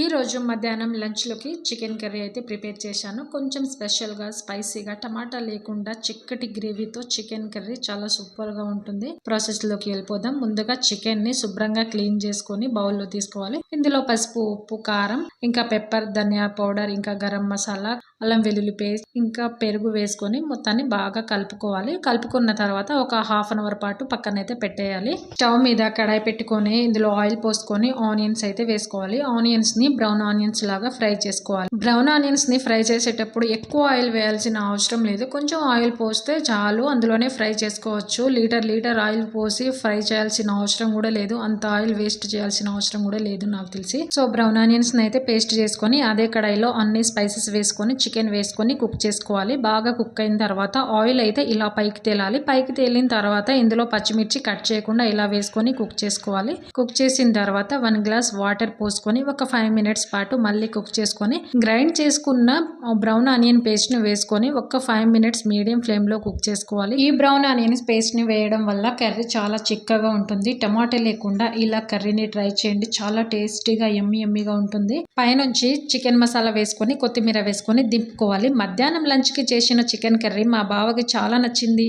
ఈ రోజు మధ్యాహ్నం లంచ్లోకి చికెన్ కర్రీ అయితే ప్రిపేర్ చేశాను. కొంచెం స్పెషల్గా స్పైసీగా టమాటా లేకుండా చిక్కటి గ్రేవీతో చికెన్ కర్రీ చాలా సూపర్గా ఉంటుంది. ప్రాసెస్లోకి వెళ్ళిపోదాం. ముందుగా చికెన్ని శుభ్రంగా క్లీన్ చేసుకొని బౌల్లో తీసుకోవాలి. ఇందులో పసుపు ఉప్పు కారం ఇంకా పెప్పర్ ధనియా పౌడర్ ఇంకా గరం మసాలా అల్లం వెల్లుల్లి పేస్ట్ ఇంకా పెరుగు వేసుకొని మొత్తాన్ని బాగా కలుపుకోవాలి. కలుపుకున్న తర్వాత ఒక హాఫ్ అన్ అవర్ పాటు పక్కనైతే పెట్టేయాలి. స్టవ్ మీద కడాయి పెట్టుకొని ఇందులో ఆయిల్ పోసుకొని ఆనియన్స్ అయితే వేసుకోవాలి. ఆనియన్స్ ని బ్రౌన్ ఆనియన్స్ లాగా ఫ్రై చేసుకోవాలి. బ్రౌన్ ఆనియన్స్ని ఫ్రై చేసేటప్పుడు ఎక్కువ ఆయిల్ వేయాల్సిన అవసరం లేదు. కొంచెం ఆయిల్ పోస్తే చాలు అందులోనే ఫ్రై చేసుకోవచ్చు. లీటర్ లీటర్ ఆయిల్ పోసి ఫ్రై చేయాల్సిన అవసరం కూడా లేదు. అంత ఆయిల్ వేస్ట్ చేయాల్సిన అవసరం కూడా లేదు నాకు తెలిసి. సో బ్రౌన్ ఆనియన్స్ అయితే పేస్ట్ చేసుకొని అదే కడాయిలో అన్ని స్పైసెస్ వేసుకొని చికెన్ వేసుకొని కుక్ చేసుకోవాలి. బాగా కుక్ అయిన తర్వాత ఆయిల్ అయితే ఇలా పైకి తేలాలి. పైకి తేలిన తర్వాత ఇందులో పచ్చిమిర్చి కట్ చేయకుండా ఇలా వేసుకొని కుక్ చేసుకోవాలి. కుక్ చేసిన తర్వాత వన్ గ్లాస్ వాటర్ పోసుకొని ఒక ఫైవ్ ఫైవ్ మినిట్స్ పాటు మళ్ళీ కుక్ చేసుకొని గ్రైండ్ చేసుకున్న బ్రౌన్ ఆనియన్ పేస్ట్ని వేసుకొని ఒక ఫైవ్ మినిట్స్ మీడియం ఫ్లేమ్లో కుక్ చేసుకోవాలి. ఈ బ్రౌన్ ఆనియన్ పేస్ట్ని వేయడం వల్ల కర్రీ చాలా చిక్కగా ఉంటుంది. టమాటా లేకుండా ఇలా కర్రీని ట్రై చేయండి. చాలా టేస్టీగా ఎమ్మి ఎమ్మిగా ఉంటుంది. పైనుంచి చికెన్ మసాలా వేసుకొని కొత్తిమీర వేసుకొని దింపుకోవాలి. మధ్యాహ్నం లంచ్కి చేసిన చికెన్ కర్రీ మా బావకి చాలా నచ్చింది.